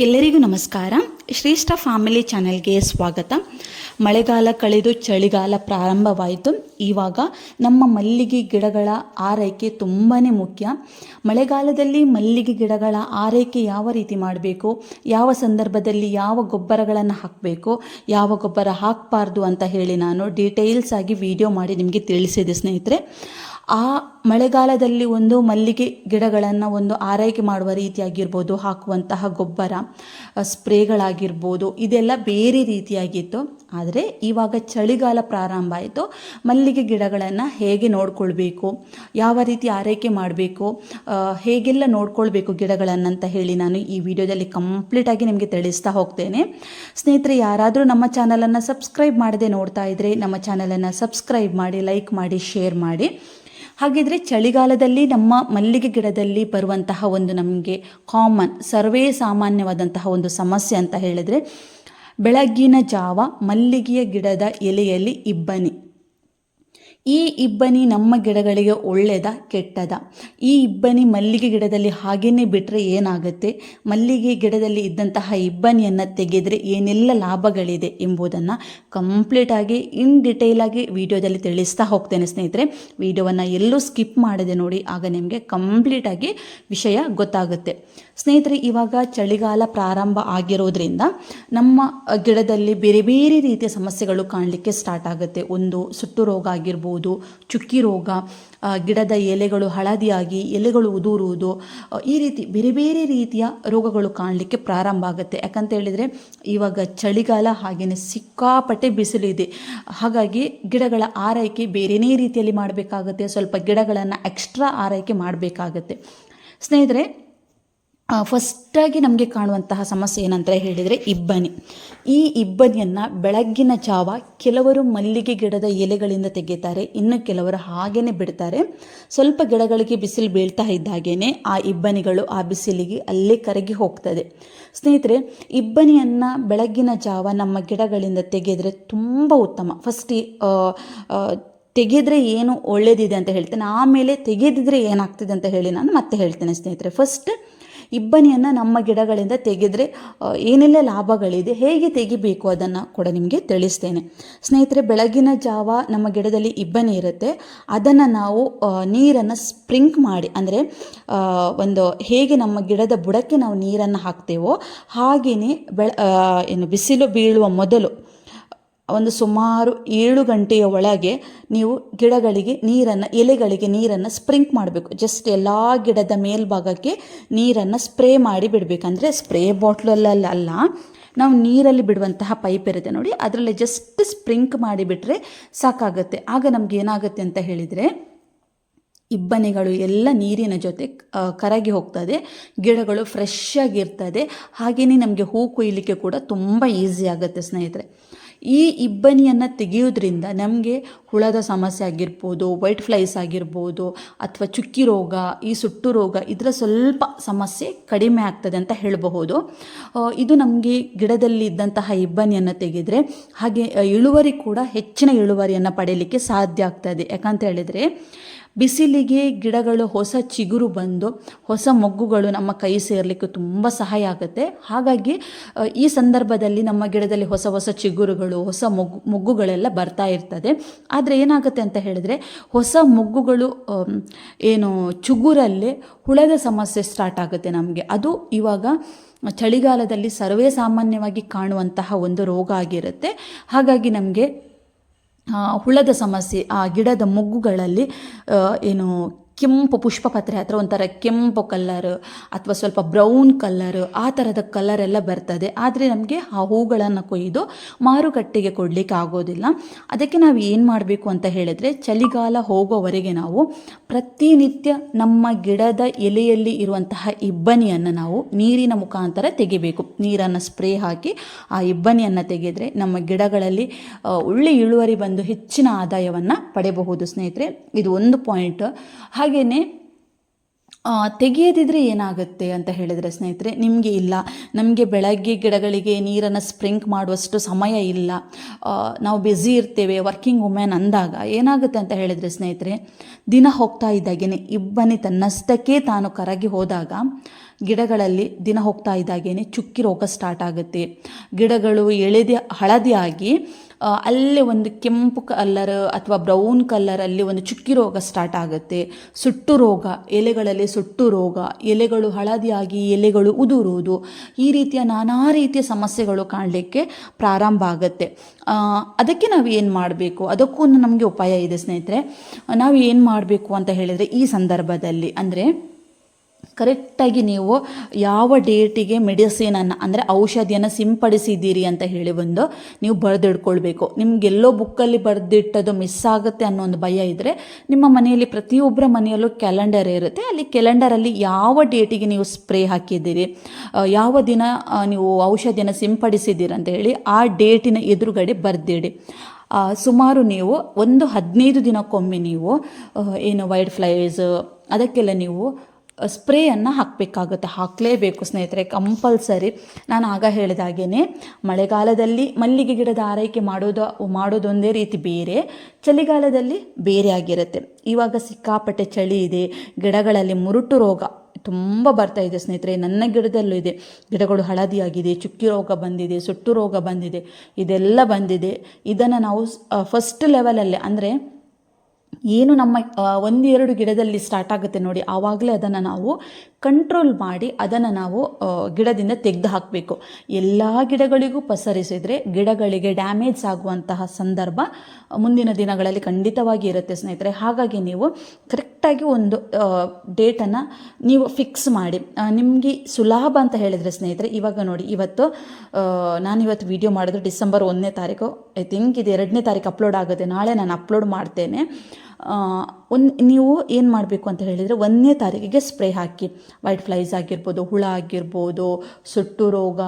ಎಲ್ಲರಿಗೂ ನಮಸ್ಕಾರ. ಶ್ರೇಷ್ಠ ಫ್ಯಾಮಿಲಿ ಚಾನೆಲ್ಗೆ ಸ್ವಾಗತ. ಮಳೆಗಾಲ ಕಳೆದು ಚಳಿಗಾಲ ಪ್ರಾರಂಭವಾಯಿತು. ಇವಾಗ ನಮ್ಮ ಮಲ್ಲಿಗೆ ಗಿಡಗಳ ಆರೈಕೆ ತುಂಬಾ ಮುಖ್ಯ. ಮಳೆಗಾಲದಲ್ಲಿ ಮಲ್ಲಿಗೆ ಗಿಡಗಳ ಆರೈಕೆ ಯಾವ ರೀತಿ ಮಾಡಬೇಕು? ಯಾವ ಸಂದರ್ಭದಲ್ಲಿ ಯಾವ ಗೊಬ್ಬರಗಳನ್ನು ಹಾಕಬೇಕು? ಯಾವ ಗೊಬ್ಬರ ಹಾಕಬಾರ್ದು ಅಂತ ಹೇಳಿ ನಾನು ಡೀಟೇಲ್ಸ್ ಆಗಿ ವಿಡಿಯೋ ಮಾಡಿ ನಿಮಗೆ ತಿಳಿಸಿದೆ ಸ್ನೇಹಿತರೆ. ಆ ಮಳೆಗಾಲದಲ್ಲಿ ಒಂದು ಮಲ್ಲಿಗೆ ಗಿಡಗಳನ್ನು ಒಂದು ಆರೈಕೆ ಮಾಡುವ ರೀತಿಯಾಗಿರ್ಬೋದು, ಹಾಕುವಂತಹ ಗೊಬ್ಬರ ಸ್ಪ್ರೇಗಳಾಗಿರ್ಬೋದು, ಇದೆಲ್ಲ ಬೇರೆ ರೀತಿಯಾಗಿತ್ತು. ಆದರೆ ಇವಾಗ ಚಳಿಗಾಲ ಪ್ರಾರಂಭ ಆಯಿತು. ಮಲ್ಲಿಗೆ ಗಿಡಗಳನ್ನು ಹೇಗೆ ನೋಡ್ಕೊಳ್ಬೇಕು, ಯಾವ ರೀತಿ ಆರೈಕೆ ಮಾಡಬೇಕು ಹೇಗೆಲ್ಲ ನೋಡ್ಕೊಳ್ಬೇಕು ಅಂತ ಹೇಳಿ ನಾನು ಈ ವಿಡಿಯೋದಲ್ಲಿ ಕಂಪ್ಲೀಟಾಗಿ ನಿಮಗೆ ತಿಳಿಸ್ತಾ ಹೋಗ್ತೇನೆ. ಸ್ನೇಹಿತರೆ, ಯಾರಾದರೂ ನಮ್ಮ ಚಾನಲನ್ನು ಸಬ್ಸ್ಕ್ರೈಬ್ ಮಾಡದೆ ನೋಡ್ತಾ ಇದ್ದರೆ ನಮ್ಮ ಚಾನಲನ್ನು ಸಬ್ಸ್ಕ್ರೈಬ್ ಮಾಡಿ, ಲೈಕ್ ಮಾಡಿ, ಶೇರ್ ಮಾಡಿ. ಹಾಗಿದ್ರೆ ಚಳಿಗಾಲದಲ್ಲಿ ನಮ್ಮ ಮಲ್ಲಿಗೆ ಗಿಡದಲ್ಲಿ ಬರುವಂತಹ ಒಂದು ನಮಗೆ ಕಾಮನ್ ಸರ್ವೇ ಸಾಮಾನ್ಯವಾದಂತಹ ಒಂದು ಸಮಸ್ಯೆ ಅಂತ ಹೇಳಿದರೆ, ಬೆಳಗ್ಗಿನ ಜಾವ ಮಲ್ಲಿಗೆಯ ಗಿಡದ ಎಲೆಯಲ್ಲಿ ಇಬ್ಬನಿ. ಈ ಇಬ್ಬನಿ ನಮ್ಮ ಗಿಡಗಳಿಗೆ ಒಳ್ಳೆಯದ ಕೆಟ್ಟದ? ಈ ಇಬ್ಬನಿ ಮಲ್ಲಿಗೆ ಗಿಡದಲ್ಲಿ ಹಾಗೇನೆ ಬಿಟ್ಟರೆ ಏನಾಗುತ್ತೆ? ಮಲ್ಲಿಗೆ ಗಿಡದಲ್ಲಿ ಇದ್ದಂತಹ ಇಬ್ಬನಿಯನ್ನು ತೆಗೆದರೆ ಏನೆಲ್ಲ ಲಾಭಗಳಿದೆ ಎಂಬುದನ್ನು ಕಂಪ್ಲೀಟಾಗಿ ಇನ್ ಡಿಟೇಲಾಗಿ ವಿಡಿಯೋದಲ್ಲಿ ತಿಳಿಸ್ತಾ ಹೋಗ್ತೇನೆ ಸ್ನೇಹಿತರೆ. ವಿಡಿಯೋವನ್ನು ಎಲ್ಲೂ ಸ್ಕಿಪ್ ಮಾಡದೆ ನೋಡಿ, ಆಗ ನಿಮಗೆ ಕಂಪ್ಲೀಟಾಗಿ ವಿಷಯ ಗೊತ್ತಾಗುತ್ತೆ. ಸ್ನೇಹಿತರೆ, ಇವಾಗ ಚಳಿಗಾಲ ಪ್ರಾರಂಭ ಆಗಿರೋದ್ರಿಂದ ನಮ್ಮ ಗಿಡದಲ್ಲಿ ಬೇರೆ ಬೇರೆ ರೀತಿಯ ಸಮಸ್ಯೆಗಳು ಕಾಣಲಿಕ್ಕೆ ಸ್ಟಾರ್ಟ್ ಆಗುತ್ತೆ. ಒಂದು ಸುಟ್ಟು ರೋಗ ಆಗಿರ್ಬೋದು ಚುಕ್ಕಿ ರೋಗ ಗಿಡದ ಎಲೆಗಳು ಹಳದಿಯಾಗಿ ಎಲೆಗಳು ಉದುರುವುದು ಈ ರೀತಿ ಬೇರೆ ಬೇರೆ ರೀತಿಯ ರೋಗಗಳು ಕಾಣಲಿಕ್ಕೆ ಪ್ರಾರಂಭ ಆಗುತ್ತೆ. ಯಾಕಂತ ಹೇಳಿದರೆ ಇವಾಗ ಚಳಿಗಾಲ ಹಾಗೆಯೇ ಸಿಕ್ಕಾಪಟ್ಟೆ ಬಿಸಿಲಿದೆ ಹಾಗಾಗಿ ಗಿಡಗಳ ಆರೈಕೆ ಬೇರೆಯೇ ರೀತಿಯಲ್ಲಿ ಮಾಡಬೇಕಾಗುತ್ತೆ. ಸ್ವಲ್ಪ ಗಿಡಗಳನ್ನು ಎಕ್ಸ್ಟ್ರಾ ಆರೈಕೆ ಮಾಡಬೇಕಾಗತ್ತೆ. ಸ್ನೇಹಿತರೆ ಫಸ್ಟಾಗಿ ನಮಗೆ ಕಾಣುವಂತಹ ಸಮಸ್ಯೆ ಏನಂತ ಹೇಳಿದರೆ ಇಬ್ಬನಿ. ಈ ಇಬ್ಬನಿಯನ್ನು ಬೆಳಗ್ಗಿನ ಜಾವ ಕೆಲವರು ಮಲ್ಲಿಗೆ ಗಿಡದ ಎಲೆಗಳಿಂದ ತೆಗೆಯುತ್ತಾರೆ ಇನ್ನು ಕೆಲವರು ಹಾಗೇನೆ ಬಿಡ್ತಾರೆ. ಸ್ವಲ್ಪ ಗಿಡಗಳಿಗೆ ಬಿಸಿಲು ಬೀಳ್ತಾ ಇದ್ದಾಗೇನೆ ಆ ಇಬ್ಬನಿಗಳು ಆ ಬಿಸಿಲಿಗೆ ಅಲ್ಲೇ ಕರಗಿ ಹೋಗ್ತದೆ. ಸ್ನೇಹಿತರೆ, ಇಬ್ಬನಿಯನ್ನು ಬೆಳಗ್ಗಿನ ಜಾವ ನಮ್ಮ ಗಿಡಗಳಿಂದ ತೆಗೆದರೆ ತುಂಬ ಉತ್ತಮ. ಫಸ್ಟ್ ತೆಗೆದ್ರೆ ಏನು ಒಳ್ಳೆಯದಿದೆ ಅಂತ ಹೇಳ್ತೇನೆ, ಆಮೇಲೆ ತೆಗೆದಿದ್ರೆ ಏನಾಗ್ತದೆ ಅಂತ ಹೇಳಿ ನಾನು ಮತ್ತೆ ಹೇಳ್ತೇನೆ ಸ್ನೇಹಿತರೆ. ಫಸ್ಟ್ ಇಬ್ಬನಿಯನ್ನು ನಮ್ಮ ಗಿಡಗಳಿಂದ ತೆಗೆದರೆ ಏನೆಲ್ಲ ಲಾಭಗಳಿದೆ, ಹೇಗೆ ತೆಗಿಬೇಕು ಅದನ್ನು ಕೂಡ ನಿಮಗೆ ತಿಳಿಸ್ತೇನೆ. ಸ್ನೇಹಿತರೆ, ಬೆಳಗಿನ ಜಾವ ನಮ್ಮ ಗಿಡದಲ್ಲಿ ಇಬ್ಬನಿ ಇರುತ್ತೆ. ಅದನ್ನು ನಾವು ನೀರನ್ನು ಸ್ಪ್ರಿಂಕ್ ಮಾಡಿ, ಅಂದರೆ ಒಂದು ಹೇಗೆ ನಮ್ಮ ಗಿಡದ ಬುಡಕ್ಕೆ ನಾವು ನೀರನ್ನು ಹಾಕ್ತೇವೋ ಹಾಗೆಯೇ ಬೆಳ ಏನು ಬಿಸಿಲು ಬೀಳುವ ಮೊದಲು ಒಂದು ಸುಮಾರು ಏಳು ಗಂಟೆಯ ಒಳಗೆ ನೀವು ಗಿಡಗಳಿಗೆ ನೀರನ್ನು, ಎಲೆಗಳಿಗೆ ನೀರನ್ನು ಸ್ಪ್ರಿಂಕ್ ಮಾಡಬೇಕು. ಜಸ್ಟ್ ಎಲ್ಲ ಗಿಡದ ಮೇಲ್ಭಾಗಕ್ಕೆ ನೀರನ್ನು ಸ್ಪ್ರೇ ಮಾಡಿ ಬಿಡಬೇಕು. ಅಂದರೆ ಸ್ಪ್ರೇ ಬಾಟ್ಲಲ್ಲಲ್ಲ ನಾವು ನೀರಲ್ಲಿ ಬಿಡುವಂತಹ ಪೈಪ್ ಇರುತ್ತೆ ನೋಡಿ, ಅದರಲ್ಲಿ ಜಸ್ಟ್ ಸ್ಪ್ರಿಂಕ್ ಮಾಡಿಬಿಟ್ರೆ ಸಾಕಾಗುತ್ತೆ. ಆಗ ನಮ್ಗೆ ಏನಾಗುತ್ತೆ ಅಂತ ಹೇಳಿದರೆ, ಇಬ್ಬನಿಗಳು ಎಲ್ಲ ನೀರಿನ ಜೊತೆ ಕರಗಿ ಹೋಗ್ತದೆ, ಗಿಡಗಳು ಫ್ರೆಶ್ ಆಗಿರ್ತದೆ. ಹಾಗೆಯೇ ನಮಗೆ ಹೂ ಕೊಯ್ಲಿಕ್ಕೆ ಕೂಡ ತುಂಬ ಈಸಿ ಆಗುತ್ತೆ ಸ್ನೇಹಿತರೆ. ಈ ಇಬ್ಬನಿಯನ್ನು ತೆಗೆಯೋದ್ರಿಂದ ನಮಗೆ ಹುಳದ ಸಮಸ್ಯೆ ಆಗಿರ್ಬೋದು ವೈಟ್ ಫ್ಲೈಸ್ ಆಗಿರ್ಬೋದು ಅಥವಾ ಚುಕ್ಕಿ ರೋಗ, ಈ ಸುಟ್ಟು ರೋಗ ಇದರ ಸ್ವಲ್ಪ ಸಮಸ್ಯೆ ಕಡಿಮೆ ಆಗ್ತದೆ ಅಂತ ಹೇಳಬಹುದು. ಇದು ನಮಗೆ ಗಿಡದಲ್ಲಿ ಇದ್ದಂತಹ ಇಬ್ಬನಿಯನ್ನು ತೆಗೆದರೆ ಹಾಗೆ ಇಳುವರಿ ಕೂಡ ಹೆಚ್ಚಿನ ಇಳುವರಿಯನ್ನು ಪಡೆಯಲಿಕ್ಕೆ ಸಾಧ್ಯ ಆಗ್ತದೆ. ಯಾಕಂತ ಹೇಳಿದರೆ ಬಿಸಿಲಿಗೆ ಗಿಡಗಳು, ಹೊಸ ಚಿಗುರು ಬಂದು, ಹೊಸ ಮೊಗ್ಗುಗಳು ನಮ್ಮ ಕೈ ಸೇರಲಿಕ್ಕೆ ತುಂಬ ಸಹಾಯ ಆಗುತ್ತೆ. ಹಾಗಾಗಿ ಈ ಸಂದರ್ಭದಲ್ಲಿ ನಮ್ಮ ಗಿಡದಲ್ಲಿ ಹೊಸ ಹೊಸ ಚಿಗುರುಗಳು, ಹೊಸ ಮೊಗ್ಗು, ಮೊಗ್ಗುಗಳೆಲ್ಲ ಬರ್ತಾ ಇರ್ತದೆ. ಆದರೆ ಏನಾಗುತ್ತೆ ಅಂತ ಹೇಳಿದ್ರೆ, ಹೊಸ ಮೊಗ್ಗುಗಳು ಏನು ಚುಗುರಲ್ಲೇ ಹುಳದ ಸಮಸ್ಯೆ ಸ್ಟಾರ್ಟ್ ಆಗುತ್ತೆ ನಮಗೆ. ಅದು ಇವಾಗ ಚಳಿಗಾಲದಲ್ಲಿ ಸರ್ವೇ ಸಾಮಾನ್ಯವಾಗಿ ಕಾಣುವಂತಹ ಒಂದು ರೋಗ ಆಗಿರುತ್ತೆ. ಹಾಗಾಗಿ ನಮಗೆ ಹುಳದ ಸಮಸ್ಯೆ ಆ ಗಿಡದ ಮೊಗ್ಗುಗಳಲ್ಲಿ ಏನು ಕೆಂಪು ಪುಷ್ಪಪತ್ರೆ ಹತ್ರ ಒಂಥರ ಕೆಂಪು ಕಲ್ಲರ್ ಅಥವಾ ಸ್ವಲ್ಪ ಬ್ರೌನ್ ಕಲ್ಲರ್ ಆ ಥರದ ಕಲರ್ ಎಲ್ಲ ಬರ್ತದೆ. ಆದರೆ ನಮಗೆ ಆ ಹೂಗಳನ್ನು ಕೊಯ್ದು ಮಾರುಕಟ್ಟೆಗೆ ಕೊಡಲಿಕ್ಕೆ ಆಗೋದಿಲ್ಲ. ಅದಕ್ಕೆ ನಾವು ಏನು ಮಾಡಬೇಕು ಅಂತ ಹೇಳಿದರೆ, ಚಳಿಗಾಲ ಹೋಗೋವರೆಗೆ ನಾವು ಪ್ರತಿನಿತ್ಯ ನಮ್ಮ ಗಿಡದ ಎಲೆಯಲ್ಲಿ ಇರುವಂತಹ ಇಬ್ಬನಿಯನ್ನು ನಾವು ನೀರಿನ ಮುಖಾಂತರ ತೆಗಿಬೇಕು. ನೀರನ್ನು ಸ್ಪ್ರೇ ಹಾಕಿ ಆ ಇಬ್ಬನಿಯನ್ನು ತೆಗೆದರೆ ನಮ್ಮ ಗಿಡಗಳಲ್ಲಿ ಒಳ್ಳೆ ಇಳುವರಿ ಬಂದು ಹೆಚ್ಚಿನ ಆದಾಯವನ್ನು ಪಡೆಯಬಹುದು ಸ್ನೇಹಿತರೆ, ಇದು ಒಂದು ಪಾಯಿಂಟ್ ಹಾಗೆಯೇ ಆ, ತೆಗೆಯದಿದ್ರೆ ಏನಾಗುತ್ತೆ ಅಂತ ಹೇಳಿದರೆ ಸ್ನೇಹಿತರೆ ನಿಮಗೆ ಇಲ್ಲ. ನಮಗೆ ಬೆಳಗ್ಗೆ ಗಿಡಗಳಿಗೆ ನೀರನ್ನು ಸ್ಪ್ರಿಂಕ್ ಮಾಡುವಷ್ಟು ಸಮಯ ಇಲ್ಲ. ನಾವು ಬ್ಯುಸಿ ಇರ್ತೇವೆ ವರ್ಕಿಂಗ್ ವುಮೆನ್ ಅಂದಾಗ ಏನಾಗುತ್ತೆ ಅಂತ ಹೇಳಿದರೆ ಸ್ನೇಹಿತರೆ ದಿನ ಹೋಗ್ತಾ ಇದ್ದಾಗೇನೆ ಇಬ್ಬನಿ ತನ್ನಷ್ಟಕ್ಕೆ ತಾನು ಕರಗಿ ಹೋದಾಗ ಗಿಡಗಳಲ್ಲಿ ದಿನ ಹೋಗ್ತಾ ಇದ್ದಾಗೇನೆ ಚುಕ್ಕಿ ರೋಗ ಸ್ಟಾರ್ಟ್ ಆಗುತ್ತೆ. ಗಿಡಗಳು ಎಳೆದಿ ಹಳದಿ ಆಗಿ ಆ, ಅಲ್ಲೇ ಒಂದು ಕೆಂಪು ಕಲ್ಲರ್ ಅಥವಾ ಬ್ರೌನ್ ಕಲ್ಲರಲ್ಲಿ ಒಂದು ಚುಕ್ಕಿ ರೋಗ ಸ್ಟಾರ್ಟ್ ಆಗುತ್ತೆ. ಸುಟ್ಟು ರೋಗ, ಎಲೆಗಳಲ್ಲಿ ಸುಟ್ಟು ರೋಗ, ಎಲೆಗಳು ಹಳದಿಯಾಗಿ ಎಲೆಗಳು ಉದುರುವುದು, ಈ ರೀತಿಯ ನಾನಾ ರೀತಿಯ ಸಮಸ್ಯೆಗಳು ಕಾಣಲಿಕ್ಕೆ ಪ್ರಾರಂಭ ಆಗುತ್ತೆ. ಅದಕ್ಕೆ ನಾವು ಏನು ಮಾಡಬೇಕು? ಅದಕ್ಕೂ ನಮಗೆ ಉಪಾಯ ಇದೆ ಸ್ನೇಹಿತರೆ. ನಾವು ಏನು ಮಾಡಬೇಕು ಅಂತ ಹೇಳಿದರೆ ಈ ಸಂದರ್ಭದಲ್ಲಿ ಅಂದರೆ ಕರೆಕ್ಟಾಗಿ ನೀವು ಯಾವ ಡೇಟಿಗೆ ಮೆಡಿಸಿನನ್ನು, ಅಂದರೆ ಔಷಧಿಯನ್ನು ಸಿಂಪಡಿಸಿದ್ದೀರಿ ಅಂತ ಹೇಳಿ ಒಂದು ನೀವು ಬರೆದಿಡ್ಕೊಳ್ಬೇಕು. ನಿಮಗೆಲ್ಲೋ ಬುಕ್ಕಲ್ಲಿ ಬರೆದಿಟ್ಟದು ಮಿಸ್ ಆಗುತ್ತೆ ಅನ್ನೋ ಒಂದು ಭಯ ಇದ್ದರೆ ನಿಮ್ಮ ಮನೆಯಲ್ಲಿ ಪ್ರತಿಯೊಬ್ಬರ ಮನೆಯಲ್ಲೂ ಕ್ಯಾಲೆಂಡರ್ ಇರುತ್ತೆ. ಅಲ್ಲಿ ಕ್ಯಾಲೆಂಡರಲ್ಲಿ ಯಾವ ಡೇಟಿಗೆ ನೀವು ಸ್ಪ್ರೇ ಹಾಕಿದ್ದೀರಿ ಯಾವ ದಿನ ನೀವು ಔಷಧಿಯನ್ನು ಸಿಂಪಡಿಸಿದ್ದೀರಿ ಅಂತ ಹೇಳಿ ಆ ಡೇಟಿನ ಎದುರುಗಡೆ ಬರೆದಿಡಿ. ಸುಮಾರು ನೀವು ಒಂದು ಹದಿನೈದು ದಿನಕ್ಕೊಮ್ಮೆ ನೀವು ಏನು ವೈಡ್ ಫ್ಲೈಸ್ ಅದಕ್ಕೆಲ್ಲ ನೀವು ಸ್ಪ್ರೇಯನ್ನು ಹಾಕಬೇಕಾಗುತ್ತೆ. ಹಾಕಲೇಬೇಕು ಸ್ನೇಹಿತರೆ, ಕಂಪಲ್ಸರಿ. ನಾನು ಆಗ ಹೇಳಿದ ಹಾಗೇನೆ, ಮಳೆಗಾಲದಲ್ಲಿ ಮಲ್ಲಿಗೆ ಗಿಡದ ಆರೈಕೆ ಮಾಡೋದು, ಮಾಡೋದೊಂದೇ ರೀತಿ ಬೇರೆ, ಚಳಿಗಾಲದಲ್ಲಿ ಬೇರೆ ಆಗಿರುತ್ತೆ. ಇವಾಗ ಸಿಕ್ಕಾಪಟ್ಟೆ ಚಳಿ ಇದೆ, ಗಿಡಗಳಲ್ಲಿ ಮುರುಟು ರೋಗ ತುಂಬ ಬರ್ತಾ ಇದೆ ಸ್ನೇಹಿತರೆ. ನನ್ನ ಗಿಡದಲ್ಲೂ ಇದೆ. ಗಿಡಗಳು ಹಳದಿಯಾಗಿದೆ, ಚುಕ್ಕಿ ರೋಗ ಬಂದಿದೆ, ಸುಟ್ಟು ರೋಗ ಬಂದಿದೆ, ಇದೆಲ್ಲ ಬಂದಿದೆ. ಇದನ್ನು ನಾವು ಫಸ್ಟ್ ಲೆವೆಲಲ್ಲಿ ಅಂದರೆ ಏನು ನಮ್ಮ ಒಂದೆರಡು ಗಿಡದಲ್ಲಿ ಸ್ಟಾರ್ಟ್ ಆಗುತ್ತೆ ನೋಡಿ, ಆವಾಗಲೇ ಅದನ್ನು ನಾವು ಕಂಟ್ರೋಲ್ ಮಾಡಿ ಅದನ್ನು ನಾವು ಗಿಡದಿಂದ ತೆಗೆದು ಹಾಕಬೇಕು. ಎಲ್ಲ ಗಿಡಗಳಿಗೂ ಪಸರಿಸಿದರೆ ಗಿಡಗಳಿಗೆ ಡ್ಯಾಮೇಜ್ ಆಗುವಂತಹ ಸಂದರ್ಭ ಮುಂದಿನ ದಿನಗಳಲ್ಲಿ ಖಂಡಿತವಾಗಿ ಇರುತ್ತೆ ಸ್ನೇಹಿತರೆ. ಹಾಗಾಗಿ ನೀವು ಕರೆಕ್ಟಾಗಿ ಒಂದು ಡೇಟನ್ನು ನೀವು ಫಿಕ್ಸ್ ಮಾಡಿ. ನಿಮಗೆ ಸುಲಭ ಅಂತ ಹೇಳಿದರೆ ಸ್ನೇಹಿತರೆ, ಇವಾಗ ನೋಡಿ, ಇವತ್ತು ನಾನಿವತ್ತು ವಿಡಿಯೋ ಮಾಡಿದ್ರೆ ಡಿಸೆಂಬರ್ ಒಂದನೇ ತಾರೀಕು ಐ ಥಿಂಕ್ ಇದು ಎರಡನೇ ತಾರೀಕು ಅಪ್ಲೋಡ್ ಆಗುತ್ತೆ. ನಾಳೆ ನಾನು ಅಪ್ಲೋಡ್ ಮಾಡ್ತೇನೆ. ಒಂದು ನೀವು ಏನು ಮಾಡಬೇಕು ಅಂತ ಹೇಳಿದರೆ ಒಂದನೇ ತಾರೀಕಿಗೆ ಸ್ಪ್ರೇ ಹಾಕಿ. ವೈಟ್ ಫ್ಲೈಸ್ ಆಗಿರ್ಬೋದು, ಹುಳ ಆಗಿರ್ಬೋದು, ಸುಟ್ಟು ರೋಗ,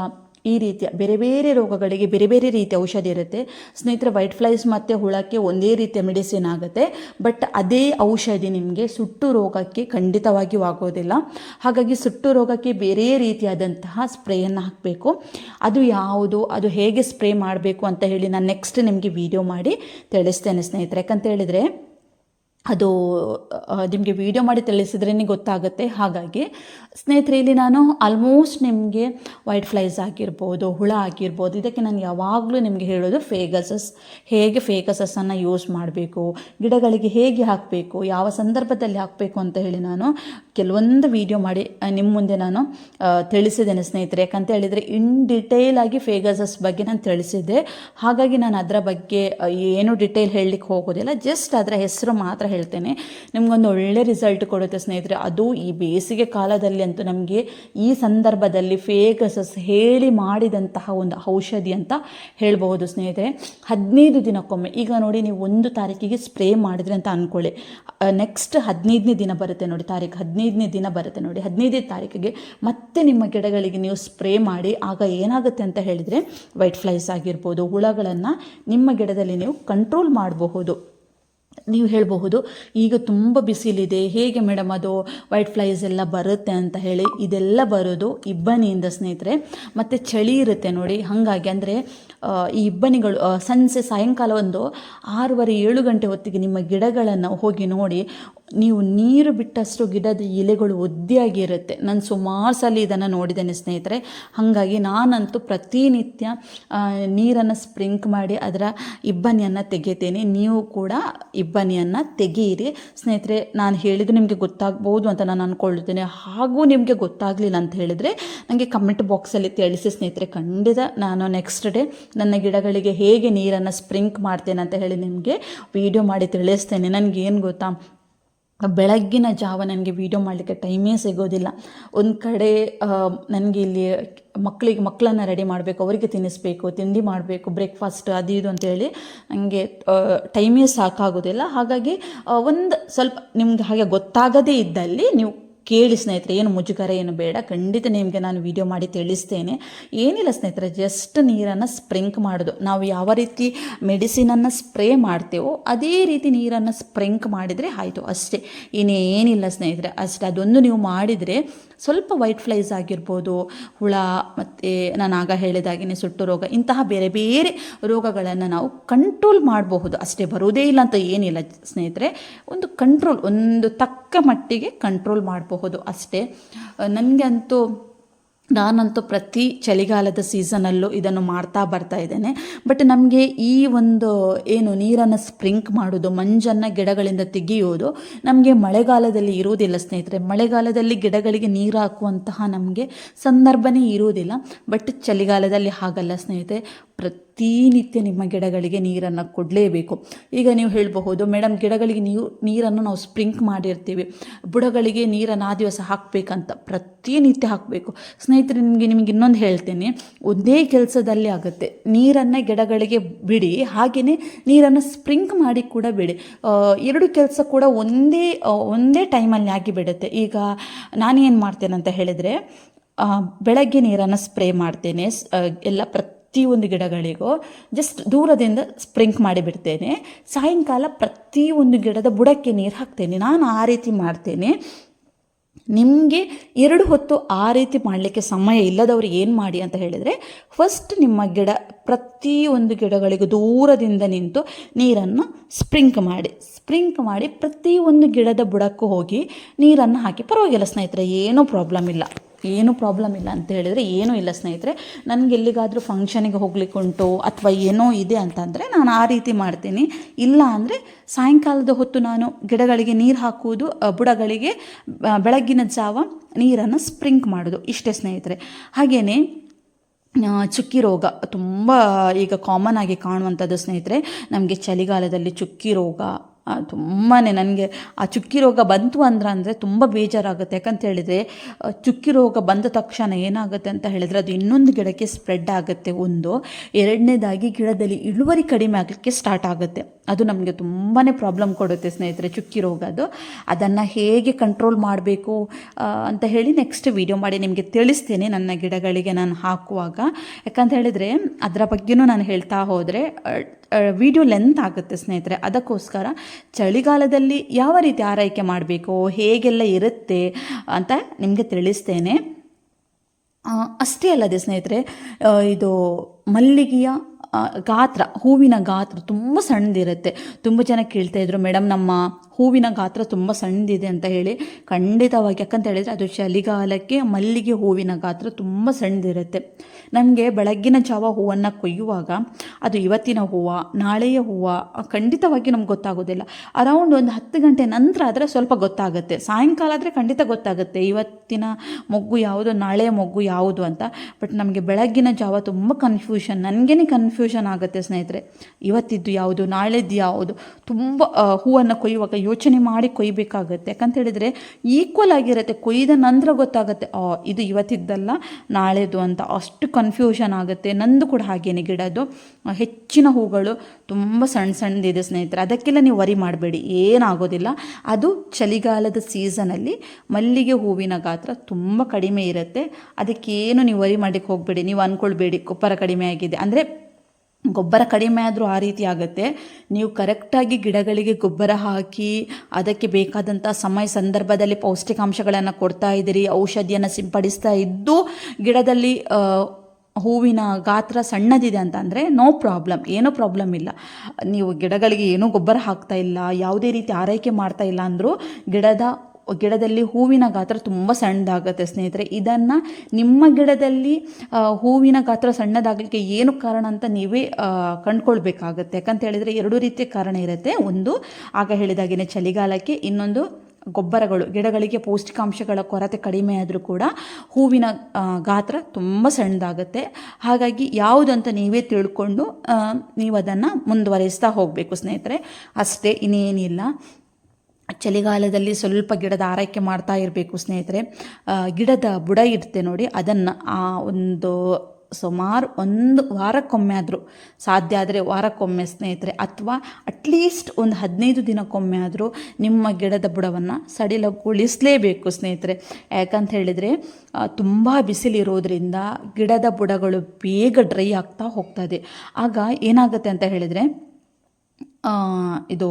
ಈ ರೀತಿಯ ಬೇರೆ ಬೇರೆ ರೋಗಗಳಿಗೆ ಬೇರೆ ಬೇರೆ ರೀತಿಯ ಔಷಧಿ ಇರುತ್ತೆ. ಸ್ನೇಹಿತರೆ ವೈಟ್ ಫ್ಲೈಸ್ ಮತ್ತು ಹುಳಕ್ಕೆ ಒಂದೇ ರೀತಿಯ ಮೆಡಿಸಿನ್ ಆಗುತ್ತೆ. ಬಟ್ ಅದೇ ಔಷಧಿ ನಿಮಗೆ ಸುಟ್ಟು ರೋಗಕ್ಕೆ ಖಂಡಿತವಾಗಿಯೂ ಆಗೋದಿಲ್ಲ. ಹಾಗಾಗಿ ಸುಟ್ಟು ರೋಗಕ್ಕೆ ಬೇರೆ ರೀತಿಯಾದಂತಹ ಸ್ಪ್ರೇಯನ್ನು ಹಾಕಬೇಕು. ಅದು ಯಾವುದು, ಅದು ಹೇಗೆ ಸ್ಪ್ರೇ ಮಾಡಬೇಕು ಅಂತ ಹೇಳಿ ನಾನು ನೆಕ್ಸ್ಟ್ ನಿಮಗೆ ವಿಡಿಯೋ ಮಾಡಿ ತಿಳಿಸ್ತೇನೆ ಸ್ನೇಹಿತರೆ. ಯಾಕಂತ ಹೇಳಿದರೆ ಅದು ನಿಮಗೆ ವಿಡಿಯೋ ಮಾಡಿ ತಿಳಿಸಿದ್ರೇ ಗೊತ್ತಾಗುತ್ತೆ. ಹಾಗಾಗಿ ಸ್ನೇಹಿತರೆ, ಇಲ್ಲಿ ನಾನು ಆಲ್ಮೋಸ್ಟ್ ನಿಮಗೆ ವೈಟ್ ಫ್ಲೈಸ್ ಆಗಿರ್ಬೋದು, ಹುಳ ಆಗಿರ್ಬೋದು, ಇದಕ್ಕೆ ನಾನು ಯಾವಾಗಲೂ ನಿಮಗೆ ಹೇಳೋದು ಫೇಗಸಸ್ ಹೇಗೆ ಫೇಗಸಸ್ಸನ್ನು ಯೂಸ್ ಮಾಡಬೇಕು, ಗಿಡಗಳಿಗೆ ಹೇಗೆ ಹಾಕಬೇಕು, ಯಾವ ಸಂದರ್ಭದಲ್ಲಿ ಹಾಕಬೇಕು ಅಂತ ಹೇಳಿ ನಾನು ಕೆಲವೊಂದು ವಿಡಿಯೋ ಮಾಡಿ ನಿಮ್ಮ ಮುಂದೆ ನಾನು ತಿಳಿಸಿದ್ದೇನೆ ಸ್ನೇಹಿತರೆ. ಯಾಕಂತ ಹೇಳಿದರೆ ಇನ್ ಡಿಟೇಲ್ ಆಗಿ ಫೇಗಸಸ್ ಬಗ್ಗೆ ನಾನು ತಿಳಿಸಿದ್ದೆ. ಹಾಗಾಗಿ ನಾನು ಅದರ ಬಗ್ಗೆ ಏನು ಡಿಟೇಲ್ ಹೇಳಲಿಕ್ಕೆ ಹೋಗೋದಿಲ್ಲ. ಜಸ್ಟ್ ಅದರ ಹೆಸರು ಮಾತ್ರ ಹೇಳ್ತೇನೆ. ನಿಮ್ಗೊಂದು ಒಳ್ಳೆ ರಿಸಲ್ಟ್ ಕೊಡುತ್ತೆ ಸ್ನೇಹಿತರೆ. ಅದು ಈ ಬೇಸಿಗೆ ಕಾಲದಲ್ಲಿ ಅಂತೂ ನಮಗೆ ಈ ಸಂದರ್ಭದಲ್ಲಿ ಫೇಗಸಸ್ ಹೇಳಿ ಮಾಡಿದಂತಹ ಒಂದು ಔಷಧಿ ಅಂತ ಹೇಳ್ಬಹುದು ಸ್ನೇಹಿತರೆ. ಹದಿನೈದು ದಿನಕ್ಕೊಮ್ಮೆ, ಈಗ ನೋಡಿ ನೀವು ಒಂದು ತಾರೀಕಿಗೆ ಸ್ಪ್ರೇ ಮಾಡಿದ್ರೆ ಅಂತ ಅಂದ್ಕೊಳ್ಳಿ ನೆಕ್ಸ್ಟ್ ಹದಿನೈದನೇ ದಿನ ಬರುತ್ತೆ ನೋಡಿ ತಾರೀಕು. ಹದಿನೈದನೇ ದಿನ ಬರುತ್ತೆ ನೋಡಿ. ಹದಿನೈದನೇ ತಾರೀಕಿಗೆ ಮತ್ತೆ ನಿಮ್ಮ ಗಿಡಗಳಿಗೆ ನೀವು ಸ್ಪ್ರೇ ಮಾಡಿ, ಆಗ ಏನಾಗುತ್ತೆ ಅಂತ ಹೇಳಿದರೆ ವೈಟ್ ಫ್ಲೈಸ್ ಆಗಿರ್ಬೋದು, ಹುಳಗಳನ್ನು ನಿಮ್ಮ ಗಿಡದಲ್ಲಿ ನೀವು ಕಂಟ್ರೋಲ್ ಮಾಡಬಹುದು. ನೀವು ಹೇಳಬಹುದು, ಈಗ ತುಂಬ ಬಿಸಿಲಿದೆ, ಹೇಗೆ ಮೇಡಮ್ ಅದು ವೈಟ್ ಫ್ಲೈಸ್ ಎಲ್ಲ ಬರುತ್ತೆ ಅಂತ ಹೇಳಿ ಇದೆಲ್ಲ ಬರೋದು ಇಬ್ಬನಿಯಿಂದ ಸ್ನೇಹಿತರೆ. ಮತ್ತು ಚಳಿ ಇರುತ್ತೆ ನೋಡಿ, ಹಾಗಾಗಿ ಅಂದರೆ ಈ ಇಬ್ಬನಿಗಳು ಸಂಜೆ ಸಾಯಂಕಾಲ ಒಂದು ಆರೂವರೆ ಏಳು ಗಂಟೆ ಹೊತ್ತಿಗೆ ನಿಮ್ಮ ಗಿಡಗಳನ್ನು ಹೋಗಿ ನೋಡಿ ನೀವು ನೀರು ಬಿಟ್ಟಷ್ಟು ಗಿಡದ ಎಲೆಗಳು ಒದ್ದೆಯಾಗಿರುತ್ತೆ ನಾನು ಸುಮಾರು ಸಲ ಇದನ್ನು ನೋಡಿದ್ದೇನೆ ಸ್ನೇಹಿತರೆ. ಹಾಗಾಗಿ ನಾನಂತೂ ಪ್ರತಿನಿತ್ಯ ನೀರನ್ನು ಸ್ಪ್ರಿಂಕ್ ಮಾಡಿ ಅದರ ಇಬ್ಬನಿಯನ್ನು ತೆಗಿತೇನೆ. ನೀವು ಕೂಡ ಇಬ್ಬನಿಯನ್ನು ತೆಗೆಯಿರಿ. ಸ್ನೇಹಿತರೆ, ನಾನು ಹೇಳಿದ್ದು ನಿಮಗೆ ಗೊತ್ತಾಗ್ಬೋದು ಅಂತ ನಾನು ಅಂದ್ಕೊಳ್ತೇನೆ ಹಾಗೂ ನಿಮಗೆ ಗೊತ್ತಾಗಲಿಲ್ಲ ಅಂತ ಹೇಳಿದರೆ ನನಗೆ ಕಮೆಂಟ್ ಬಾಕ್ಸಲ್ಲಿ ತಿಳಿಸಿ ಸ್ನೇಹಿತರೆ. ಖಂಡಿತ ನಾನು ನೆಕ್ಸ್ಟ್ ಡೇ ನನ್ನ ಗಿಡಗಳಿಗೆ ಹೇಗೆ ನೀರನ್ನು ಸ್ಪ್ರಿಂಕ್ ಮಾಡ್ತೇನೆ ಅಂತ ಹೇಳಿ ನಿಮಗೆ ವಿಡಿಯೋ ಮಾಡಿ ತಿಳಿಸ್ತೇನೆ. ನನಗೇನು ಗೊತ್ತಾ? ಬೆಳಗ್ಗಿನ ಜಾವ ನನಗೆ ವೀಡಿಯೋ ಮಾಡಲಿಕ್ಕೆ ಟೈಮೇ ಸಿಗೋದಿಲ್ಲ. ಒಂದು ಕಡೆ ನನಗೆ ಇಲ್ಲಿ ಮಕ್ಕಳಿಗೆ ಮಕ್ಕಳನ್ನು ರೆಡಿ ಮಾಡಬೇಕು, ಅವರಿಗೆ ತಿನ್ನಿಸ್ಬೇಕು, ತಿಂಡಿ ಮಾಡಬೇಕು ಬ್ರೇಕ್ಫಾಸ್ಟ್ ಅದು ಇದು ಅಂತೇಳಿ ನನಗೆ ಟೈಮೇ ಸಾಕಾಗೋದಿಲ್ಲ. ಹಾಗಾಗಿ ಒಂದು ಸ್ವಲ್ಪ ನಿಮ್ಗೆ ಹಾಗೆ ಗೊತ್ತಾಗದೇ ಇದ್ದಲ್ಲಿ ನೀವು ಕೇಳಿ ಸ್ನೇಹಿತರೆ, ಏನು ಮುಜುಗರ, ಏನು ಬೇಡ, ಖಂಡಿತ ನಿಮಗೆ ನಾನು ವಿಡಿಯೋ ಮಾಡಿ ತಿಳಿಸ್ತೇನೆ. ಏನಿಲ್ಲ ಸ್ನೇಹಿತರೆ ಜಸ್ಟ್ ನೀರನ್ನು ಸ್ಪ್ರಿಂಕ್ ಮಾಡೋದು. ನಾವು ಯಾವ ರೀತಿ ಮೆಡಿಸಿನನ್ನು ಸ್ಪ್ರೇ ಮಾಡ್ತೇವೋ, ಅದೇ ರೀತಿ ನೀರನ್ನು ಸ್ಪ್ರಿಂಕ್ ಮಾಡಿದರೆ ಆಯಿತು ಅಷ್ಟೇ. ಇನ್ನೇನಿಲ್ಲ ಸ್ನೇಹಿತರೆ, ಅಷ್ಟೇ. ಅದೊಂದು ನೀವು ಮಾಡಿದರೆ ಸ್ವಲ್ಪ ವೈಟ್ ಫ್ಲೈಸ್ ಆಗಿರ್ಬೋದು, ಹುಳ, ಮತ್ತು ನಾನು ಆಗ ಹೇಳಿದಾಗಿನೇ ಸುಟ್ಟು ರೋಗ, ಇಂತಹ ಬೇರೆ ಬೇರೆ ರೋಗಗಳನ್ನು ನಾವು ಕಂಟ್ರೋಲ್ ಮಾಡಬಹುದು. ಅಷ್ಟೇ, ಬರುವುದೇ ಇಲ್ಲ ಅಂತ ಏನಿಲ್ಲ ಸ್ನೇಹಿತರೆ. ಒಂದು ಕಂಟ್ರೋಲ್ ಒಂದು ತಕ್ಕ ಮಟ್ಟಿಗೆ ಕಂಟ್ರೋಲ್ ಮಾಡಬಹುದು. ಅಷ್ಟೇ. ನನಗಂತೂ, ನಾನಂತೂ ಪ್ರತಿ ಚಳಿಗಾಲದ ಸೀಸನಲ್ಲೂ ಇದನ್ನು ಮಾಡ್ತಾ ಬರ್ತಾ ಇದ್ದೇನೆ. ಬಟ್ ನಮಗೆ ಈ ಒಂದು, ಏನು, ನೀರನ್ನು ಸ್ಪ್ರಿಂಕ್ ಮಾಡೋದು, ಮಂಜನ್ನು ಗಿಡಗಳಿಂದ ತೆಗೆಯೋದು, ನಮಗೆ ಮಳೆಗಾಲದಲ್ಲಿ ಇರುವುದಿಲ್ಲ ಸ್ನೇಹಿತರೆ. ಮಳೆಗಾಲದಲ್ಲಿ ಗಿಡಗಳಿಗೆ ನೀರು ಹಾಕುವಂತಹ ನಮಗೆ ಸಂದರ್ಭನೇ ಇರುವುದಿಲ್ಲ. ಬಟ್ ಚಳಿಗಾಲದಲ್ಲಿ ಹಾಗಲ್ಲ ಸ್ನೇಹಿತರೆ. ಪ್ರತಿನಿತ್ಯ ನಿಮ್ಮ ಗಿಡಗಳಿಗೆ ನೀರನ್ನು ಕೊಡಲೇಬೇಕು. ಈಗ ನೀವು ಹೇಳಬಹುದು, ಮೇಡಮ್, ಗಿಡಗಳಿಗೆ ನೀವು ನೀರನ್ನು ನಾವು ಸ್ಪ್ರಿಂಕ್ ಮಾಡಿರ್ತೀವಿ. ಬುಡಗಳಿಗೆ ನೀರನ್ನು ಆ ದಿವಸ ಹಾಕಬೇಕಂತ ಪ್ರತಿನಿತ್ಯ ಹಾಕಬೇಕು. ಸ್ನೇಹಿತರೆ, ನಿಮಗೆ ನಿಮಗೆ ಇನ್ನೊಂದು ಹೇಳ್ತೇನೆ. ಒಂದೇ ಕೆಲಸದಲ್ಲಿ ಆಗುತ್ತೆ. ನೀರನ್ನು ಗಿಡಗಳಿಗೆ ಬಿಡಿ. ಹಾಗೆಯೇ ನೀರನ್ನು ಸ್ಪ್ರಿಂಕ್ ಮಾಡಿ ಕೂಡ ಬಿಡಿ. ಎರಡು ಕೆಲಸ ಕೂಡ ಒಂದೇ ಒಂದೇ ಟೈಮಲ್ಲಿ ಆಗಿಬಿಡುತ್ತೆ. ಈಗ ನಾನೇನು ಮಾಡ್ತೇನೆ ಅಂತ ಹೇಳಿದರೆ ಬೆಳಗ್ಗೆ ನೀರನ್ನು ಸ್ಪ್ರೇ ಮಾಡ್ತೇನೆ. ಎಲ್ಲ ಪ್ರತಿ ಪ್ರತಿಯೊಂದು ಗಿಡಗಳಿಗೂ ಜಸ್ಟ್ ದೂರದಿಂದ ಸ್ಪ್ರಿಂಕ್ ಮಾಡಿಬಿಡ್ತೇನೆ. ಸಾಯಂಕಾಲ ಪ್ರತಿಯೊಂದು ಗಿಡದ ಬುಡಕ್ಕೆ ನೀರು ಹಾಕ್ತೇನೆ. ನಾನು ಆ ರೀತಿ ಮಾಡ್ತೇನೆ. ನಿಮಗೆ ಎರಡು ಹೊತ್ತು ಆ ರೀತಿ ಮಾಡಲಿಕ್ಕೆ ಸಮಯ ಇಲ್ಲದವರು ಏನು ಮಾಡಿ ಅಂತ ಹೇಳಿದರೆ ಫಸ್ಟ್ ನಿಮ್ಮ ಗಿಡ ಪ್ರತಿಯೊಂದು ಗಿಡಗಳಿಗೂ ದೂರದಿಂದ ನಿಂತು ನೀರನ್ನು ಸ್ಪ್ರಿಂಕ್ ಮಾಡಿ. ಸ್ಪ್ರಿಂಕ್ ಮಾಡಿ ಪ್ರತಿಯೊಂದು ಗಿಡದ ಬುಡಕ್ಕೂ ಹೋಗಿ ನೀರನ್ನು ಹಾಕಿ. ಪರವಾಗಿಲ್ಲ ಸ್ನೇಹಿತರೆ, ಏನೂ ಪ್ರಾಬ್ಲಮ್ ಇಲ್ಲ. ಏನೂ ಪ್ರಾಬ್ಲಮ್ ಇಲ್ಲ ಅಂತ ಹೇಳಿದರೆ ಏನೂ ಇಲ್ಲ ಸ್ನೇಹಿತರೆ. ನನಗೆ ಎಲ್ಲಿಗಾದರೂ ಫಂಕ್ಷನಿಗೆ ಹೋಗ್ಲಿಕ್ಕೆ ಉಂಟು ಅಥವಾ ಏನೋ ಇದೆ ಅಂತಂದರೆ ನಾನು ಆ ರೀತಿ ಮಾಡ್ತೀನಿ. ಇಲ್ಲ ಅಂದರೆ ಸಾಯಂಕಾಲದ ಹೊತ್ತು ನಾನು ಗಿಡಗಳಿಗೆ ನೀರು ಹಾಕುವುದು ಬುಡಗಳಿಗೆ ಬೆಳಗ್ಗಿನ ಜಾವ ನೀರನ್ನು ಸ್ಪ್ರಿಂಕ್ ಮಾಡೋದು ಇಷ್ಟೇ ಸ್ನೇಹಿತರೆ. ಹಾಗೆಯೇ ಚುಕ್ಕಿ ರೋಗ ತುಂಬ ಈಗ ಕಾಮನ್ ಆಗಿ ಕಾಣುವಂಥದ್ದು ಸ್ನೇಹಿತರೆ. ನಮಗೆ ಚಳಿಗಾಲದಲ್ಲಿ ಚುಕ್ಕಿ ರೋಗ ತುಂಬಾ ನನಗೆ ಆ ಚುಕ್ಕಿ ರೋಗ ಬಂತು ಅಂದ್ರೆ ಅಂದರೆ ತುಂಬ ಬೇಜಾರಾಗುತ್ತೆ. ಯಾಕಂತ ಹೇಳಿದರೆ ಚುಕ್ಕಿ ರೋಗ ಬಂದ ತಕ್ಷಣ ಏನಾಗುತ್ತೆ ಅಂತ ಹೇಳಿದರೆ ಅದು ಇನ್ನೊಂದು ಗಿಡಕ್ಕೆ ಸ್ಪ್ರೆಡ್ ಆಗುತ್ತೆ. ಒಂದು, ಎರಡನೇದಾಗಿ ಗಿಡದಲ್ಲಿ ಇಳುವರಿ ಕಡಿಮೆ ಆಗಲಿಕ್ಕೆ ಸ್ಟಾರ್ಟ್ ಆಗುತ್ತೆ. ಅದು ನಮಗೆ ತುಂಬಾ ಪ್ರಾಬ್ಲಮ್ ಕೊಡುತ್ತೆ ಸ್ನೇಹಿತರೆ, ಚುಕ್ಕಿ ರೋಗ ಅದು. ಅದನ್ನು ಹೇಗೆ ಕಂಟ್ರೋಲ್ ಮಾಡಬೇಕು ಅಂತ ಹೇಳಿ ನೆಕ್ಸ್ಟ್ ವಿಡಿಯೋ ಮಾಡಿ ನಿಮಗೆ ತಿಳಿಸ್ತೇನೆ ನನ್ನ ಗಿಡಗಳಿಗೆ ನಾನು ಹಾಕುವಾಗ. ಯಾಕಂತ ಹೇಳಿದರೆ, ಅದರ ಬಗ್ಗೆನೂ ನಾನು ಹೇಳ್ತಾ ಹೋದರೆ ವಿಡಿಯೋ ಲೆಂತ್ ಆಗುತ್ತೆ ಸ್ನೇಹಿತರೆ. ಅದಕ್ಕೋಸ್ಕರ ಚಳಿಗಾಲದಲ್ಲಿ ಯಾವ ರೀತಿ ಆರೈಕೆ ಮಾಡಬೇಕು, ಹೇಗೆಲ್ಲ ಇರುತ್ತೆ ಅಂತ ನಿಮಗೆ ತಿಳಿಸ್ತೇನೆ. ಅಷ್ಟೇ ಅಲ್ಲದೆ ಸ್ನೇಹಿತರೆ ಇದು ಮಲ್ಲಿಗೆಯ ಗಾತ್ರ, ಹೂವಿನ ಗಾತ್ರ ತುಂಬ ಸಣ್ಣದಿರುತ್ತೆ. ತುಂಬ ಜನ ಕೇಳ್ತಾ ಇದ್ರು ಮೇಡಮ್ ನಮ್ಮ ಹೂವಿನ ಗಾತ್ರ ತುಂಬ ಸಣ್ಣದಿದೆ ಅಂತ ಹೇಳಿ. ಖಂಡಿತವಾಗಿ, ಯಾಕಂತ ಹೇಳಿದರೆ ಅದು ಚಳಿಗಾಲಕ್ಕೆ ಮಲ್ಲಿಗೆ ಹೂವಿನ ಗಾತ್ರ ತುಂಬ ಸಣ್ಣದಿರುತ್ತೆ. ನಮಗೆ ಬೆಳಗ್ಗಿನ ಜಾವ ಹೂವನ್ನು ಕೊಯ್ಯುವಾಗ, ಅದು ಇವತ್ತಿನ ಹೂವು, ನಾಳೆಯ ಹೂವು, ಖಂಡಿತವಾಗಿ ನಮ್ಗೆ ಗೊತ್ತಾಗೋದಿಲ್ಲ. ಅರೌಂಡ್ ಒಂದು ಹತ್ತು ಗಂಟೆ ನಂತರ ಆದರೆ ಸ್ವಲ್ಪ ಗೊತ್ತಾಗುತ್ತೆ. ಸಾಯಂಕಾಲ ಆದರೆ ಖಂಡಿತ ಗೊತ್ತಾಗುತ್ತೆ. ಇವತ್ತಿನ ಮೊಗ್ಗು ಯಾವುದು, ನಾಳೆಯ ಮೊಗ್ಗು ಯಾವುದು ಅಂತ. ಬಟ್ ನಮಗೆ ಬೆಳಗ್ಗಿನ ಜಾವ ತುಂಬ ಕನ್ಫ್ಯೂಷನ್ ನನಗೇನೆ ಕನ್ಫ್ಯೂಷನ್ ಆಗುತ್ತೆ ಸ್ನೇಹಿತರೆ. ಇವತ್ತಿದ್ದು ಯಾವುದು, ನಾಳೆದ್ದು ಯಾವುದು, ತುಂಬ ಹೂವನ್ನು ಕೊಯ್ಯುವಾಗ ಯೋಚನೆ ಮಾಡಿ ಕೊಯ್ಬೇಕಾಗುತ್ತೆ. ಯಾಕಂತ ಹೇಳಿದರೆ ಈಕ್ವಲ್ ಆಗಿರುತ್ತೆ, ಕೊಯ್ದ ನಂತರ ಗೊತ್ತಾಗುತ್ತೆ, ಆ, ಇದು ಇವತ್ತಿದ್ದಲ್ಲ, ನಾಳೆದು ಅಂತ. ಅಷ್ಟು ಕನ್ಫ್ಯೂಷನ್ ಆಗುತ್ತೆ. ನಂದು ಕೂಡ ಹಾಗೇನೆ ಗಿಡದ್ದು ಹೆಚ್ಚಿನ ಹೂಗಳು ತುಂಬ ಸಣ್ಣ ಸಣ್ಣದಿದೆ ಸ್ನೇಹಿತರೆ. ಅದಕ್ಕೆಲ್ಲ ನೀವು ವರಿ ಮಾಡಬೇಡಿ. ಏನಾಗೋದಿಲ್ಲ. ಅದು ಚಳಿಗಾಲದ ಸೀಸನಲ್ಲಿ ಮಲ್ಲಿಗೆ ಹೂವಿನ ಗಾತ್ರ ತುಂಬ ಕಡಿಮೆ ಇರುತ್ತೆ. ಅದಕ್ಕೇನು ನೀವು ವರಿ ಮಾಡಲಿಕ್ಕೆ ಹೋಗಬೇಡಿ. ನೀವು ಅಂದ್ಕೊಳ್ಬೇಡಿ ಕೊಪ್ಪರ ಕಡಿಮೆ ಆಗಿದೆ. ಅಂದರೆ ಗೊಬ್ಬರ ಕಡಿಮೆ ಆದರೂ ಆ ರೀತಿ ಆಗುತ್ತೆ. ನೀವು ಕರೆಕ್ಟಾಗಿ ಗಿಡಗಳಿಗೆ ಗೊಬ್ಬರ ಹಾಕಿ, ಅದಕ್ಕೆ ಬೇಕಾದಂಥ ಸಮಯ ಸಂದರ್ಭದಲ್ಲಿ ಪೌಷ್ಟಿಕಾಂಶಗಳನ್ನು ಕೊಡ್ತಾ ಇದ್ದೀರಿ, ಔಷಧಿಯನ್ನು ಸಿಂಪಡಿಸ್ತಾ ಇದ್ದು, ಗಿಡದಲ್ಲಿ ಹೂವಿನ ಗಾತ್ರ ಸಣ್ಣದಿದೆ ಅಂತ ಅಂದರೆ ನೋ ಪ್ರಾಬ್ಲಮ್ ಏನೂ ಪ್ರಾಬ್ಲಮ್ ಇಲ್ಲ. ನೀವು ಗಿಡಗಳಿಗೆ ಏನೂ ಗೊಬ್ಬರ ಹಾಕ್ತಾ ಇಲ್ಲ, ಯಾವುದೇ ರೀತಿ ಆರೈಕೆ ಮಾಡ್ತಾ ಇಲ್ಲ ಅಂದರೂ ಗಿಡದ ಗಿಡದಲ್ಲಿ ಹೂವಿನ ಗಾತ್ರ ತುಂಬ ಸಣ್ಣದಾಗುತ್ತೆ ಸ್ನೇಹಿತರೆ. ಇದನ್ನು ನಿಮ್ಮ ಗಿಡದಲ್ಲಿ ಹೂವಿನ ಗಾತ್ರ ಸಣ್ಣದಾಗಲಿಕ್ಕೆ ಏನು ಕಾರಣ ಅಂತ ನೀವೇ ಕಂಡ್ಕೊಳ್ಬೇಕಾಗತ್ತೆ. ಯಾಕಂತ ಹೇಳಿದರೆ ಎರಡು ರೀತಿಯ ಕಾರಣ ಇರುತ್ತೆ. ಒಂದು, ಆಗ ಹೇಳಿದಾಗಿನೇ ಚಳಿಗಾಲಕ್ಕೆ, ಇನ್ನೊಂದು ಗೊಬ್ಬರಗಳು, ಗಿಡಗಳಿಗೆ ಪೌಷ್ಟಿಕಾಂಶಗಳ ಕೊರತೆ ಕಡಿಮೆ ಆದರೂ ಕೂಡ ಹೂವಿನ ಗಾತ್ರ ತುಂಬ ಸಣ್ಣದಾಗುತ್ತೆ. ಹಾಗಾಗಿ ಯಾವುದಂತ ನೀವೇ ತಿಳ್ಕೊಂಡು ನೀವು ಅದನ್ನು ಮುಂದುವರಿಸ್ತಾ ಹೋಗಬೇಕು ಸ್ನೇಹಿತರೆ. ಅಷ್ಟೇ, ಇನ್ನೇನಿಲ್ಲ. ಚಳಿಗಾಲದಲ್ಲಿ ಸ್ವಲ್ಪ ಗಿಡದ ಆರೈಕೆ ಮಾಡ್ತಾ ಇರಬೇಕು ಸ್ನೇಹಿತರೆ. ಗಿಡದ ಬುಡ ಇರುತ್ತೆ ನೋಡಿ, ಅದನ್ನು ಆ ಒಂದು ಸುಮಾರು ಒಂದು ವಾರಕ್ಕೊಮ್ಮೆ ಆದರೂ, ಸಾಧ್ಯ ಆದರೆ ವಾರಕ್ಕೊಮ್ಮೆ ಸ್ನೇಹಿತರೆ, ಅಥವಾ ಅಟ್ಲೀಸ್ಟ್ ಒಂದು ಹದಿನೈದು ದಿನಕ್ಕೊಮ್ಮೆ ಆದರೂ ನಿಮ್ಮ ಗಿಡದ ಬುಡವನ್ನು ಸಡಿಲಗೊಳಿಸಲೇಬೇಕು ಸ್ನೇಹಿತರೆ. ಯಾಕಂತ ಹೇಳಿದರೆ ತುಂಬ ಬಿಸಿಲಿರೋದ್ರಿಂದ ಗಿಡದ ಬುಡಗಳು ಬೇಗ ಡ್ರೈ ಆಗ್ತಾ ಹೋಗ್ತದೆ ಆಗ ಏನಾಗುತ್ತೆ ಅಂತ ಹೇಳಿದರೆ ಇದು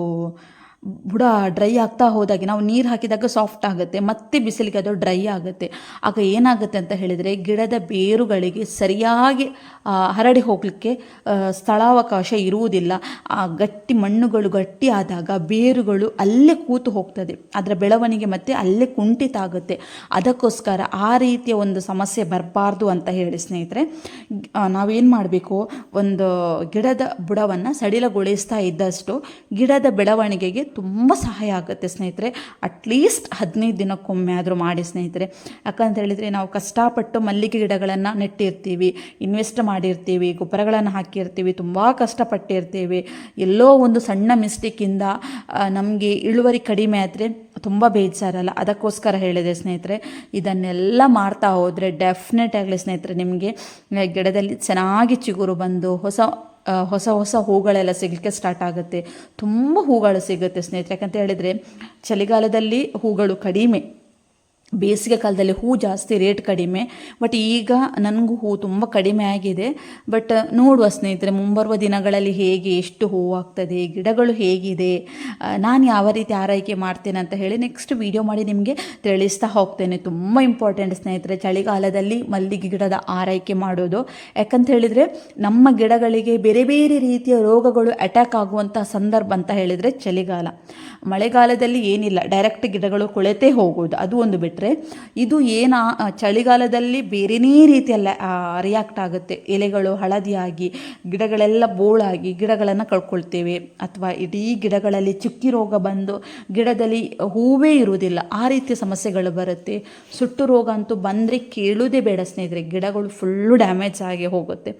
ಬುಡ ಡ್ರೈ ಆಗ್ತಾ ಹೋದಾಗೆ ನಾವು ನೀರು ಹಾಕಿದಾಗ ಸಾಫ್ಟ್ ಆಗುತ್ತೆ, ಮತ್ತೆ ಬಿಸಿಲಿಗೆ ಅದು ಡ್ರೈ ಆಗುತ್ತೆ. ಆಗ ಏನಾಗುತ್ತೆ ಅಂತ ಹೇಳಿದರೆ ಗಿಡದ ಬೇರುಗಳಿಗೆ ಸರಿಯಾಗಿ ಹರಡಿ ಹೋಗಲಿಕ್ಕೆ ಸ್ಥಳಾವಕಾಶ ಇರುವುದಿಲ್ಲ. ಆ, ಗಟ್ಟಿ ಮಣ್ಣುಗಳು ಗಟ್ಟಿ ಆದಾಗ ಬೇರುಗಳು ಅಲ್ಲೇ ಕೂತು ಹೋಗ್ತದೆ. ಅದರ ಬೆಳವಣಿಗೆ ಮತ್ತೆ ಅಲ್ಲೇ ಕುಂಠಿತ ಆಗುತ್ತೆ. ಅದಕ್ಕೋಸ್ಕರ ಆ ರೀತಿಯ ಒಂದು ಸಮಸ್ಯೆ ಬರಬಾರ್ದು ಅಂತ ಹೇಳಿ ಸ್ನೇಹಿತರೆ ನಾವೇನು ಮಾಡಬೇಕು? ಒಂದು ಗಿಡದ ಬುಡವನ್ನು ಸಡಿಲಗೊಳಿಸ್ತಾ ಇದ್ದಷ್ಟು ಗಿಡದ ಬೆಳವಣಿಗೆಗೆ ತುಂಬ ಸಹಾಯ ಆಗುತ್ತೆ ಸ್ನೇಹಿತರೆ. ಅಟ್ಲೀಸ್ಟ್ ಹದಿನೈದು ದಿನಕ್ಕೊಮ್ಮೆ ಆದರೂ ಮಾಡಿ ಸ್ನೇಹಿತರೆ. ಯಾಕಂತ ಹೇಳಿದರೆ ನಾವು ಕಷ್ಟಪಟ್ಟು ಮಲ್ಲಿಗೆ ಗಿಡಗಳನ್ನು ನೆಟ್ಟಿರ್ತೀವಿ ಇನ್ವೆಸ್ಟ್ ಮಾಡಿರ್ತೀವಿ, ಗೊಬ್ಬರಗಳನ್ನು ಹಾಕಿರ್ತೀವಿ, ತುಂಬ ಕಷ್ಟಪಟ್ಟಿರ್ತೀವಿ. ಎಲ್ಲೋ ಒಂದು ಸಣ್ಣ ಮಿಸ್ಟೇಕಿಂದ ನಮಗೆ ಇಳುವರಿ ಕಡಿಮೆ ಆದರೆ ತುಂಬ ಬೇಜಾರಲ್ಲ. ಅದಕ್ಕೋಸ್ಕರ ಹೇಳಿದೆ ಸ್ನೇಹಿತರೆ, ಇದನ್ನೆಲ್ಲ ಮಾಡ್ತಾ ಹೋದರೆ ಡೆಫಿನೆಟ್ ಆಗಲಿ ಸ್ನೇಹಿತರೆ, ನಿಮಗೆ ಗಿಡದಲ್ಲಿ ಚೆನ್ನಾಗಿ ಚಿಗುರು ಬಂದು, ಹೊಸ ಹೊಸ ಹೊಸ ಹೂಗಳೆಲ್ಲ ಸಿಗಲಿಕ್ಕೆ ಸ್ಟಾರ್ಟ್ ಆಗುತ್ತೆ. ತುಂಬ ಹೂಗಳು ಸಿಗುತ್ತೆ ಸ್ನೇಹಿತರೆ ಯಾಕಂತ ಹೇಳಿದರೆ, ಚಳಿಗಾಲದಲ್ಲಿ ಹೂಗಳು ಕಡಿಮೆ. ಬೇಸಿಗೆ ಕಾಲದಲ್ಲಿ ಹೂ ಜಾಸ್ತಿ ರೇಟ್ ಕಡಿಮೆ ಬಟ್ ಈಗ ನನಗೂ ಹೂ ತುಂಬ ಕಡಿಮೆ ಆಗಿದೆ. ಬಟ್ ನೋಡುವ ಸ್ನೇಹಿತರೆ, ಮುಂಬರುವ ದಿನಗಳಲ್ಲಿ ಹೇಗೆ, ಎಷ್ಟು ಹೂ ಆಗ್ತದೆ, ಗಿಡಗಳು ಹೇಗಿದೆ ನಾನು ಯಾವ ರೀತಿ ಆರೈಕೆ ಮಾಡ್ತೇನೆ ಅಂತ ಹೇಳಿ ನೆಕ್ಸ್ಟ್ ವಿಡಿಯೋ ಮಾಡಿ ನಿಮಗೆ ತಿಳಿಸ್ತಾ ಹೋಗ್ತೇನೆ. ತುಂಬ ಇಂಪಾರ್ಟೆಂಟ್ ಸ್ನೇಹಿತರೆ, ಚಳಿಗಾಲದಲ್ಲಿ ಮಲ್ಲಿಗೆ ಗಿಡದ ಆರೈಕೆ ಮಾಡೋದು. ಯಾಕಂತ ಹೇಳಿದರೆ, ನಮ್ಮ ಗಿಡಗಳಿಗೆ ಬೇರೆ ಬೇರೆ ರೀತಿಯ ರೋಗಗಳು ಅಟ್ಯಾಕ್ ಆಗುವಂಥ ಸಂದರ್ಭ ಅಂತ ಹೇಳಿದರೆ ಚಳಿಗಾಲ. ಮಳೆಗಾಲದಲ್ಲಿ ಏನಿಲ್ಲ ಡೈರೆಕ್ಟ್ ಗಿಡಗಳು ಕೊಳೆತೇ ಹೋಗೋದು. ಅದು ಒಂದು ಬಿಟ್ಟರೆ ಇದು ಏನು ಚಳಿಗಾಲದಲ್ಲಿ ಬೇರೆನೇ ರೀತಿಯಲ್ಲ ರಿಯಾಕ್ಟ್ ಆಗುತ್ತೆ. ಎಲೆಗಳು ಹಳದಿಯಾಗಿ, ಗಿಡಗಳೆಲ್ಲ ಬೋಳಾಗಿ, ಗಿಡಗಳನ್ನು ಕಳ್ಕೊಳ್ತೇವೆ. ಅಥವಾ ಇಡೀ ಗಿಡಗಳಲ್ಲಿ ಚುಕ್ಕಿ ರೋಗ ಬಂದು ಗಿಡದಲ್ಲಿ ಹೂವೇ ಇರುವುದಿಲ್ಲ, ಆ ರೀತಿಯ ಸಮಸ್ಯೆಗಳು ಬರುತ್ತೆ. ಸುಟ್ಟು ರೋಗ ಅಂತೂ ಬಂದರೆ ಕೇಳುವುದೇ ಬೇಡ ಸ್ನೇಹಿತರೆ, ಗಿಡಗಳು ಫುಲ್ಲು ಡ್ಯಾಮೇಜ್ ಆಗಿ ಹೋಗುತ್ತೆ.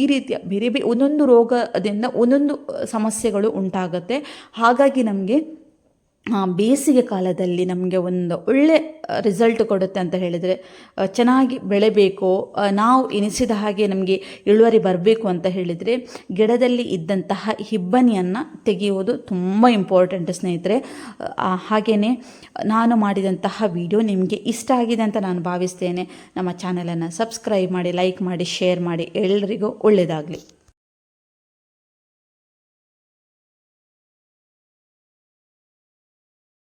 ಈ ರೀತಿಯ ಬೇರೆ ಬೇರೆ ಒಂದೊಂದು ರೋಗದಿಂದ ಒಂದೊಂದು ಸಮಸ್ಯೆಗಳು ಉಂಟಾಗುತ್ತೆ. ಹಾಗಾಗಿ ನಮಗೆ ಬೇಸಿಗೆ ಕಾಲದಲ್ಲಿ ನಮಗೆ ಒಂದು ಒಳ್ಳೆ ರಿಸಲ್ಟ್ ಕೊಡುತ್ತೆ ಅಂತ ಹೇಳಿದರೆ ಚೆನ್ನಾಗಿ ಬೆಳೆಬೇಕು ನಾವು ಎನಿಸಿದ ಹಾಗೆ ನಮಗೆ ಇಳುವರಿ ಬರಬೇಕು ಅಂತ ಹೇಳಿದರೆ, ಗಿಡದಲ್ಲಿ ಇದ್ದಂತಹ ಹಿಬ್ಬನಿಯನ್ನು ತೆಗೆಯುವುದು ತುಂಬ ಇಂಪಾರ್ಟೆಂಟ್ ಸ್ನೇಹಿತರೆ. ಹಾಗೆಯೇ ನಾನು ಮಾಡಿದಂತಹ ವಿಡಿಯೋ ನಿಮಗೆ ಇಷ್ಟ ಆಗಿದೆ ಅಂತ ನಾನು ಭಾವಿಸ್ತೇನೆ. ನಮ್ಮ ಚಾನಲನ್ನು ಸಬ್ಸ್ಕ್ರೈಬ್ ಮಾಡಿ ಲೈಕ್ ಮಾಡಿ ಶೇರ್ ಮಾಡಿ ಎಲ್ಲರಿಗೂ ಒಳ್ಳೆಯದಾಗಲಿ